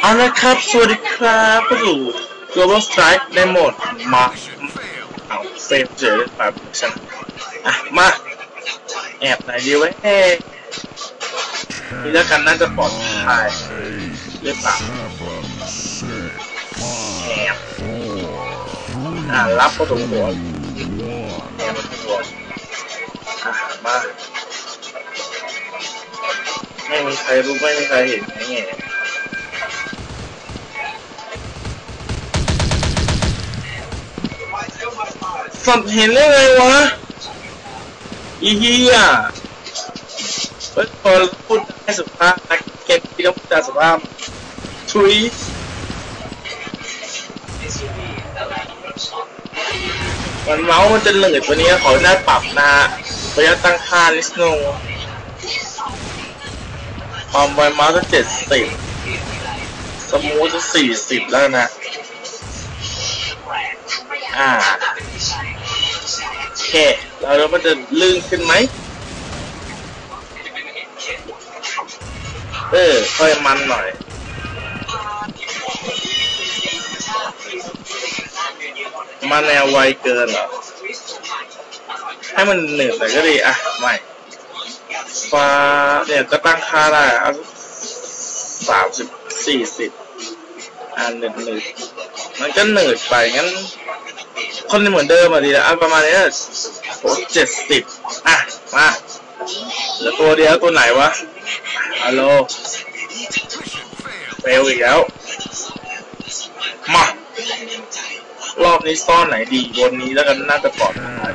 เอาละครับ สวัสดีครับผู้สู่ Global Strike ในโหมดมาเอาเฟรมเฉยแบบฉันอะ มา แอบไหนดีไว้เอ๊ะนี่แล้วกันน่าจะปลอดภัยหรือเปล่าแอบอ่ารับก็ตรงหัวแอบมาตรงหัวอะ มา ไม่มีใครรู้ไม่มีใครเห็นไง สัตว์เห็นได้ไงวะอีเหี้ยเฮ้ยพอพูดได้สุภาพเก็ตที่ต้องพูดจาสุภาพทุยมันเมาส์มันจะเหนื่อยตัวนี้ขอหน้าปรับนะฮะระยะตั้งค่านิดนึงความไวเมาส์จะเจ็ดสิบสมูทจะสี่สิบแล้วนะ อ่า เคแล้วแล้วมันจะลื่นขึ้นไหม เออ ค่อยมันหน่อย มาแนวไวเกินเหรอ ให้มันหนืดหน่อยก็ดี อะไม่ฟ้าเนี่ยก็ตั้งค่าได้เอาสามสิบสี่สิบอ่าหนืดหนืด มันก็หนืดไปงั้น คนเหมือนเดิมอะดีแล้วอะประมาณนี้โอ้เจ็ดสิบอะ มาแล้วตัวเดียวตัวไหนวะฮัลโหลเฟลอีกแล้ว มา รอบนี้ซ่อนไหนดีบนนี้แล้วกันน่าจะปลอดภัย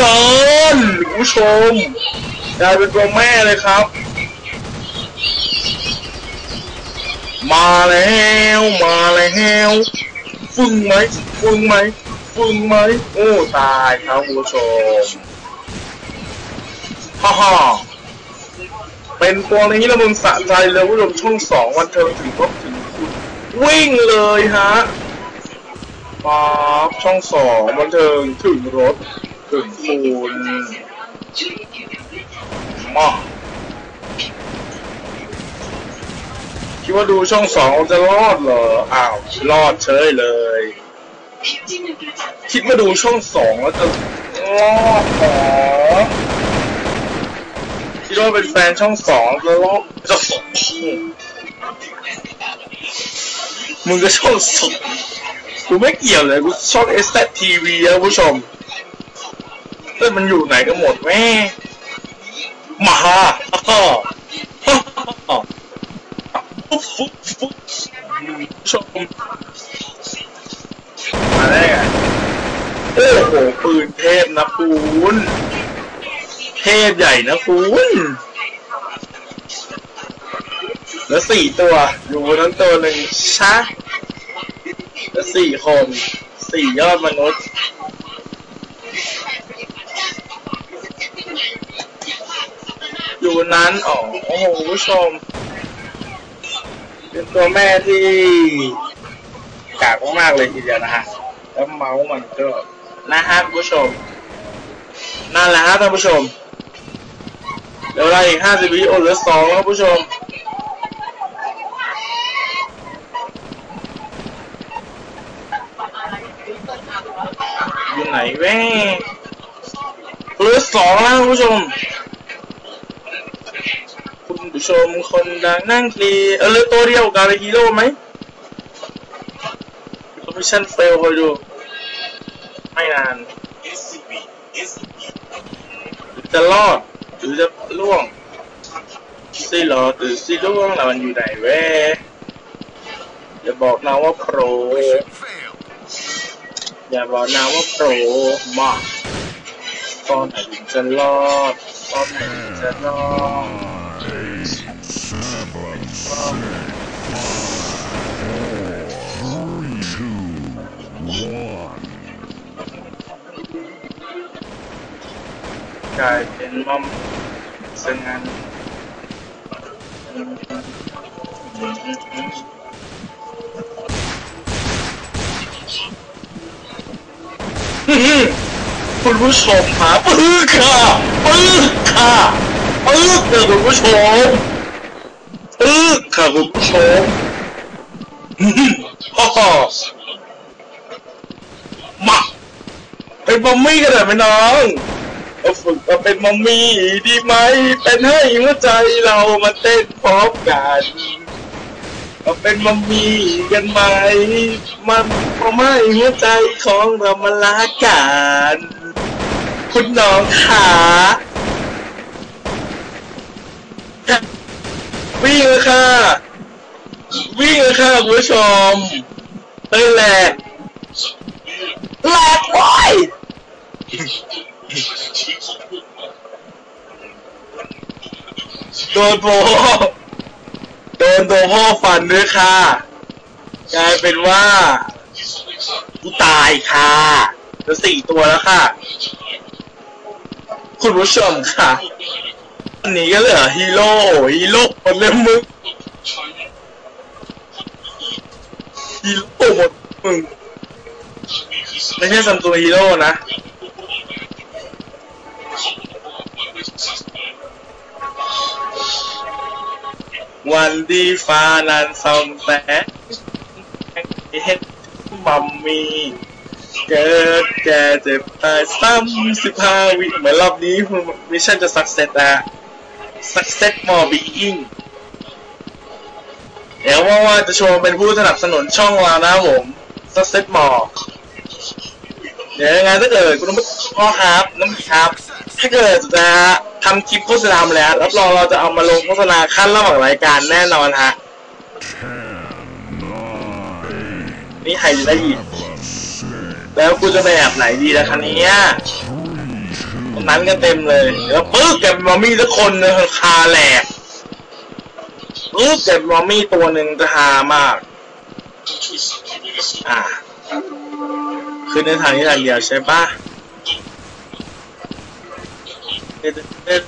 นอนคุณผู้ชมกลายเป็นตัวแม่เลยครับ มาแล้วมาแล้วฟึ่งไหมฟึ่งไหมฟึ่งไหมโอ้ตายครับคุณผู้ชมฮ่าฮ่าเป็นตัวนี้ล้วมึงสะใจเลยผู้ชมช่องสองวันเทิงถึงรบถึงคุณวิ่งเลยฮะป๊าบช่องสองวันเทิงถึงรถึงคุณมาคิดว่าดูช่องสองจะรอดเหรอ อ้าว รอดเฉยเลย คิดว่าดูช่องสองแล้วจะรอดหรอคิดว่าเป็นแฟนช่องสองแล้วรอดจะสดมึงก็ช่องสองกูไม่เกี่ยวเลย กูช่องเอสตทีวีนะผู้ชม เอ้ยมันอยู่ไหนกันหมดแม่มาฮ่าฮ่าฮ่าฟุ๊บฟุ๊บชมมาได้ไงโอ้โหปืนเทพนะคุณเทพใหญ่นะคุณแล้วสี่ตัว อยู่บนนั้นตัวหนึ่งชะแล้วสี่คนสี่ยอดมนุษย์ อยู่บ นนั้นอ๋อโอ้โหผู้ชม เป็นตัวแม่ที่กากมากๆเลยทีเดียวนะฮะ แล้วเมาส์มันก็นะฮะคุณผู้ชม นั่นแหละฮะท่านผู้ชมเดี๋ยวเวลาอีกห้าสิบวิโอเหลือสองแล้วคุณผู้ชมอยู่ไหนแม่เหลือสองแล้วคุณผู้ชม ชมคนดังนั่งคลีเออเลือตัวเดียวกับฮีโร่ไหมคอมมิชชั่นเฟลคอยดู ไม่นาน จะรอด หรือจะล่วงสิรอดหรือสิล่วงแล้วมันอยู่ไหนเว้ยอย่าบอกนะว่าโปร อย่าบอกนะว่าโปรมาตอนไหนถึงจะรอดตอนไหนถึงจะรอด กลายเป็นม่อมซะงั้นคุณผู้ชมหาปึ๊กค่ะปึ๊กค่ะปึ๊กค่ะคุณผู้ชมปึ๊กค่ะคุณผู้ชมอื้อหือฮ่าฮ่ามาเป็นมัมมี่กันเถอะไหมน้อง ฝึกมาเป็นมัมมี่ดีไหม เป็นให้หัวใจเรามาเต้นพร้อมกันมาเป็นมัมมี่กันไหม มันพอไม่หัวใจของเรามาลากันคุณน้องขาวิ่งเลยค่ะ วิ่งเลยค่ะคุณผู้ชมเต้นแหละแหลกไว้ย โดนโบโดนตัวพ่อฟันด้วยค่ะกลายเป็นว่ากูตายค่ะเหลือสี่ตัวแล้วค่ะ คุณผู้ชมค่ะอันนี้ก็เหลือฮีโร่ฮีโร่หมดเลยมึงฮีโร่หมดมึงไม่ใช่ซัมซุงฮีโร่นะ วันดีฟ้านั้นส่องแสงเห็นมัมมี่เกิดแก่เจ็บตายซ้ำสิบห้าวิเหมือนรอบนี้มิชชั่นจะสักเซตนะสักเซตมอบีอิงเดี๋ยวว่าว่าจะโชว์เป็นผู้สนับสนุนช่องเรานะผมสักเซตมอเดี๋ยวยังไงถ้าเกิดคุณพ่อครับน้ำครับ ถ้าเกิดจะ ทำคลิปโฆษณามาแล้วรับรองเราจะเอามาลงโฆษณาขั้นระหว่างรายการแน่นอนฮะนี่ใครจะได้ยินแล้วกูจะไปแอบไหนดีล่ะคันนี้นั้นก็เต็มเลย แล้วปึ๊กแกมอมมี่ทุกคนเลยคาแหลกปึ๊กแกมอมมี่ตัวหนึ่งจะฮามาก อ่าคือในทางนี้ทางเดียวใช่ปะ เดดเดด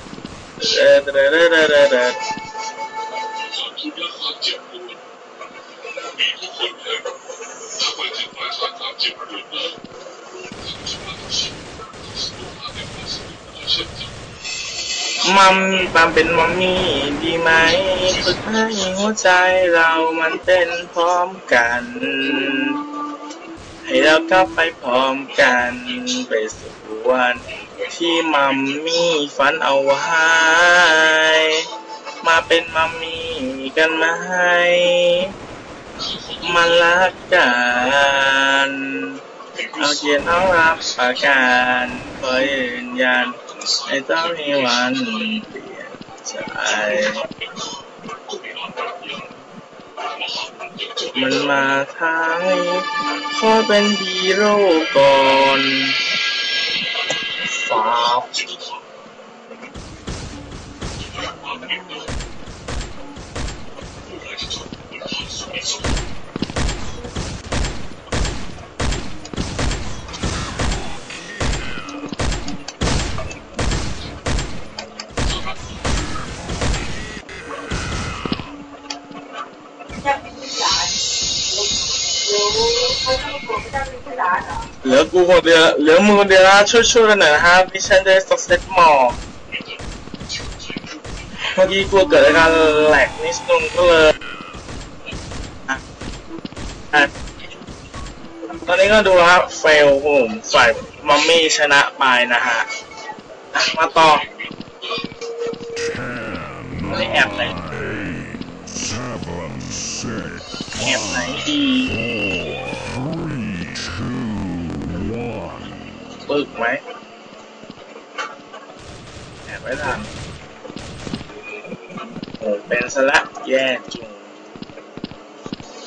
เดดเดดเดดเดดเดดมัมมัมเป็นมัมมี่ดีไหมฝึกให้หัวใจเรามันเต้นพร้อมกัน ให้เราก้าวไปพร้อมกันไปสู่วัน ที่มัมมี่ฝันเอาไว้ มาเป็นมัมมี่กันไหมมารักกันเอาเกียรติเอารับประกันขอยืนยันไม่ต้องมีวันเปลี่ยนใจมันมาทางนี้ขอเป็นฮีโร่ก่อน 哇 เหลือกูคนเดียวเหลือมึงคนเดียวนะช่วยช่วยกันหน่อยนะฮะดิฉันจะสักเซตหมอเมื่อกี้กลัวเกิดอาการแหลกนิดนึงก็เลยตอนนี้ก็ดูครับเฟลผมฝ่ายมัมมี่ชนะไปนะฮะมาต่ออันนี้แอบไหนแอบไหนดี ปึกไหมแอบไม่ทันโอ้เป็นซะละแย่จุง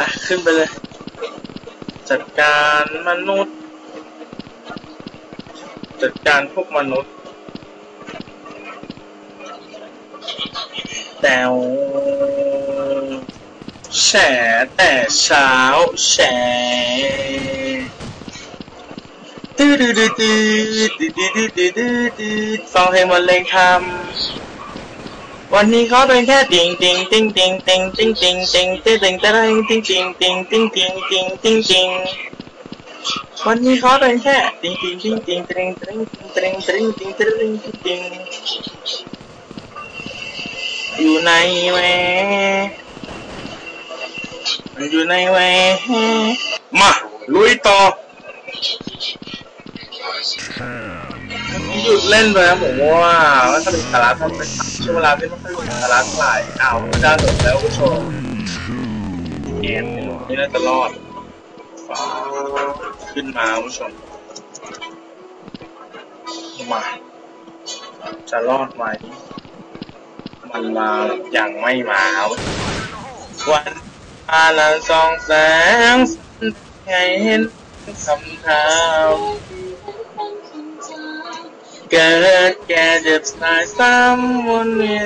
อะขึ้นไปเลย จัดการมนุษย์ จัดการพวกมนุษย์ แตวแฉแต่เช้าแฉ ตื้อดื้อดื้อดื้อดื้อดื้อดื้อดื้อดื้อฟังเพลงบรรเลงคำวันนี้เขาเป็นแค่ติงติงติงติงติงติงติงติงติงติงตะไรติงติงติงติงติงติงติงติงวันนี้เขาเป็นแค่ติงติงติงติงติงติงติงติงติงติงติงติงติงอยู่ในแหวันอยู่ในแหวมาลุยต่อ หยุดเล่นไปครับผมว่าว่าถ้าเป็นสาระต้องเป็นช่วงเวลาที่ไม่ค่อยมีสาระเท่าไหร่อ้าวไม่ได้หลบแล้วผู้ชมเอ็นไม่น่าจะรอดขึ้นมาผู้ชมมาจะรอดไหมมันมาอย่างไม่มาวันอาลันซองแสงไงเห็นคำถาม Gotta get it's ายซ้ำวนเวีย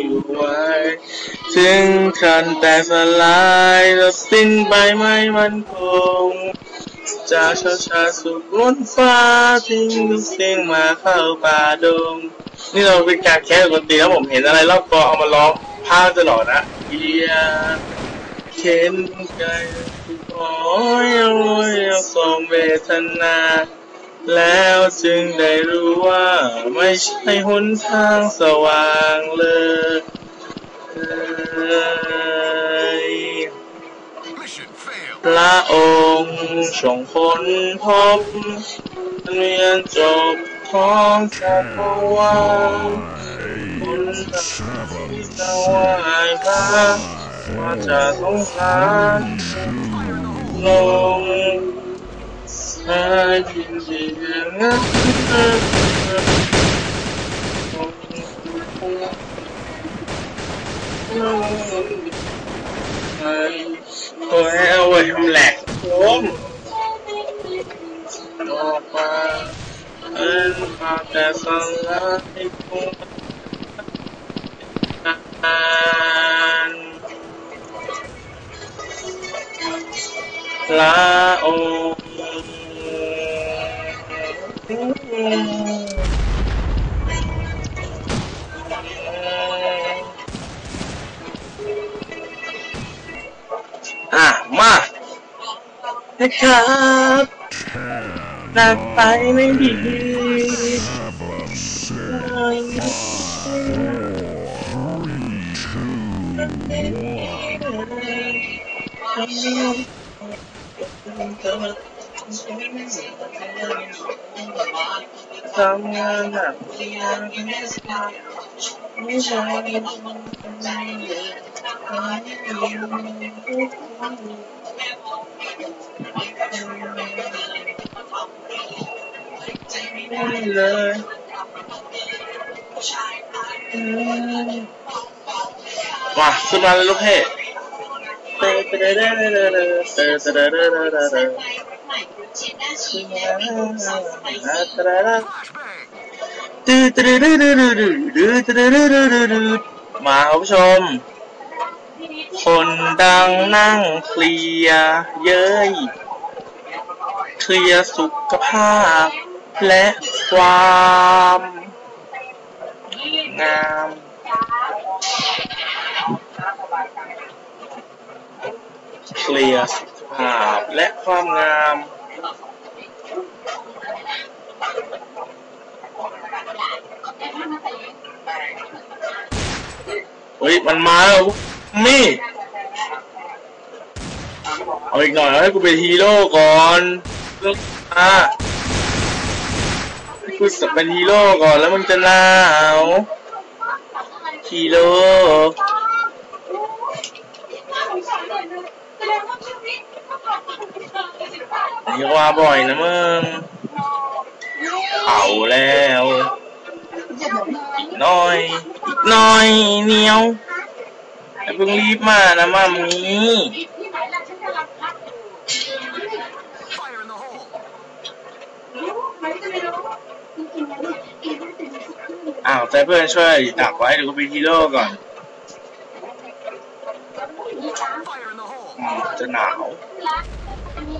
in the world. ถึงครันแต่สลายแล้สิ้นไปไม่มันคง จากชาชาสุดล้นฟ้าทิ้งทุกสิ่งมาเข้าป่าดง นี่เราเป็นการแค่ดนตรีแล้วผมเห็นอะไรรอบกอเอามาล้อกผ้าคตลอดนะเยีย เข็นไก่โอ้ยโอ้ยสงเวทนา แล้วจึงได้รู้ว่า ไม่ใช่หนทางสว่างเลยพระองค์ทรงคนพบเรียนจบท้องจักรวาลคนที่จะไหวพระ hoa trà không khá lòng sai chuyện gì ngắt Thôi eo ơi, không lạc xuống Đồ qua Em hoa trà sân lá Hãy ละอะ มานะครับนานไปไม่ดีไม่ Không ngân Wow, Phương Lan lên hết มาคุณผู้ชม คนดังนั่งเคลียเย้ยเคลียสุขภาพ และความงามเคลียสุขภาพและความงาม เฮ้ย มันมาแล้วมี่ เอาอีกหน่อยให้กูเป็นฮีโร่ก่อนเลิกมาให้กูสับเป็นฮีโร่ก่อนแล้วมึงจะหนาวฮีโร่ นี่ว่าบ่อยนะมึงเอาแล้วอีกน้อยอีกน้อยเหนียวอย่าเพิ่งรีบมานะมามีอ้าวใจเพื่อนช่วยดักไว้เดี๋ยวกูเป็นฮีโร่ก่อนจะหนาว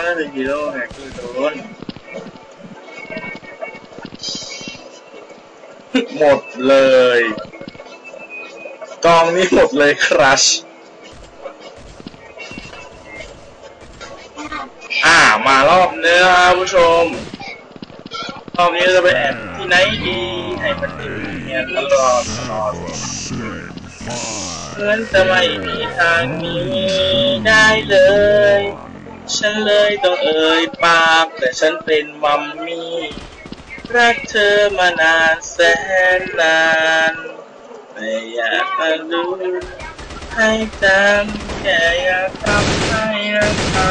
ม่ได้เป็นฮีโร่ไงคือโดนหมดเลย กองนี้หมดเลยครัชอ่ามารอบเนื้อผู้ชม รอบนี้จะไปแอบที่ไหนดีให้มันเนียตลอดตลอดเหมือนจะไม่มีทางนี้ได้เลย ฉันเลยต้องเอ่ยปาก แต่ฉันเป็นมัมมี่ รักเธอมานานแสนนาน ไม่อยากมารู้ให้จำแค่อยากทำให้น้ำตา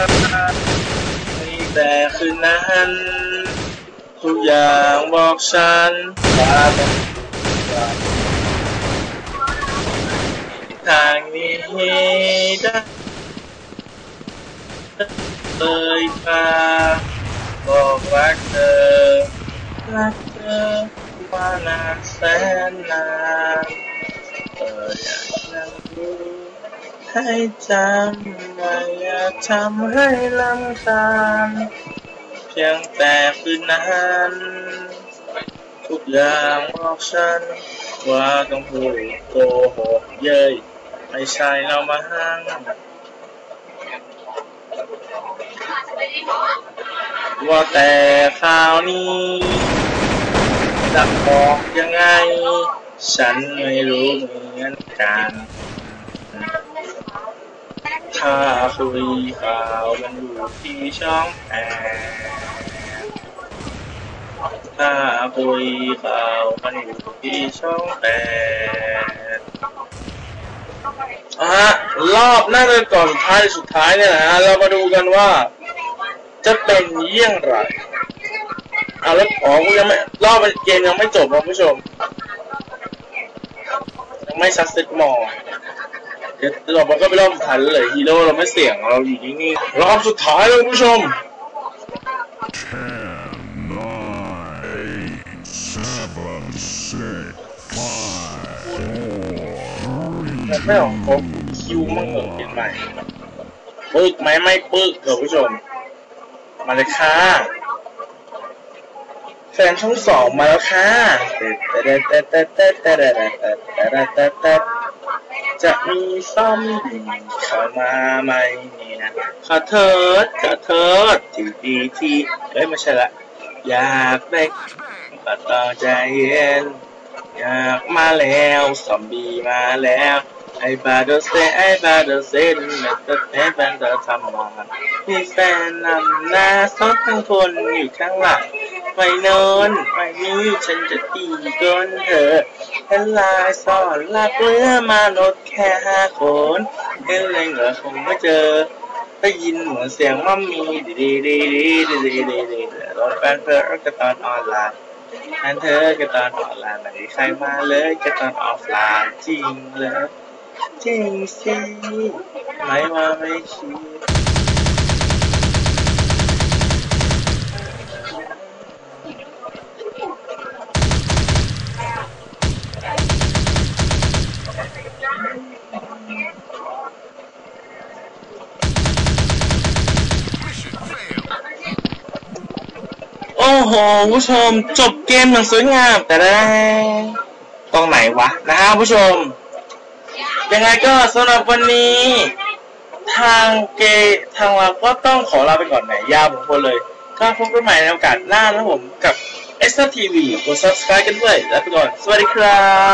มีแต่คืนนั้นทุกอย่างบอกฉันว่าต้องทางนี้ได้ tơi pha có bác tơ bác tơ qua là sen là thời năng hai trăm ngày trăm hai năm tan. Chẳng tè phương nan. Thuốc giang mọc sân qua công vụ cô hộp dơi. Hay sai lao mà hang ว่าแต่ข่าวนี้จะบอกยังไง ฉันไม่รู้เหมือนกัน ถ้าคุยข่าวมันอยู่ที่ช่องแอร์ถ้าคุยข่าวมันอยู่ที่ช่องแปดอะรอบน่าจะก่อนท้ายสุดท้ายเนี่ยนะเรามาดูกันว่า จะเป็นเยี่ยงไรเอาแล้วอ๋อกูยังไม่รอบเกมยังไม่จบนะผู้ชม ยังไม่ซักเซ็ตมอร์เดี๋ยวเรามันก็ไปรอบสุดท้ายเลยฮีโร่เราไม่เสี่ยงเราอยู่นิ่งๆรอบสุดท้ายเลยผู้ชม ไม่ออกครบคิวมั่งเหรอเปลี่ยนใหม่ปึกไหมไม่ปึกเหรอผู้ชม มาเลยค่ะแฟนช่องสองมาแล้วค่ะจะมีซ่อมเข้ามาไหมเนี่ย ขอเถิดขอเถิดทีทีทีเฮ้ยไม่ใช่ละ อยากได้ก็ต้องใจเย็น อยากมาแล้วซอมบี้มาแล้ว ไอ้บาโดเซไอ้บาโดเซนมันจะเป็นแฟนเธอทำมามีแฟนนำหน้าซอกทั้งคนอยู่ข้างหลังไปโน้นไปนี้ฉันจะตีก้นเธอเห็นลายซอนลักเรือมารถแค่ห้าคนเห็นเลยเหรอคงไม่เจอ ได้ยินเหมือนเสียงมัมมี่ดีดีดีดีดีดีดีดีรถแฟนเพื่อนก็ตอนออนไลน์อันเธอก็ตอนออนไลน์ไหนใครมาเลยก็ตอนออฟไลน์จริงเลย จริงสิไม่ว่าไม่คิด Mission failed! โอ้โหผู้ชม จบเกมอย่างสวยงามแต่ได้ตรงไหนวะนะฮะผู้ชม ยังไงก็สำหรับวันนี้ ทางเกทางเราก็ต้องขอลาไปก่อนไหนยาวผมคนเลย ก็พบกันใหม่ในโอกาสหน้านะผมกับ s r TV กด subscribe กันด้วยแล้วไปก่อน สวัสดีครับ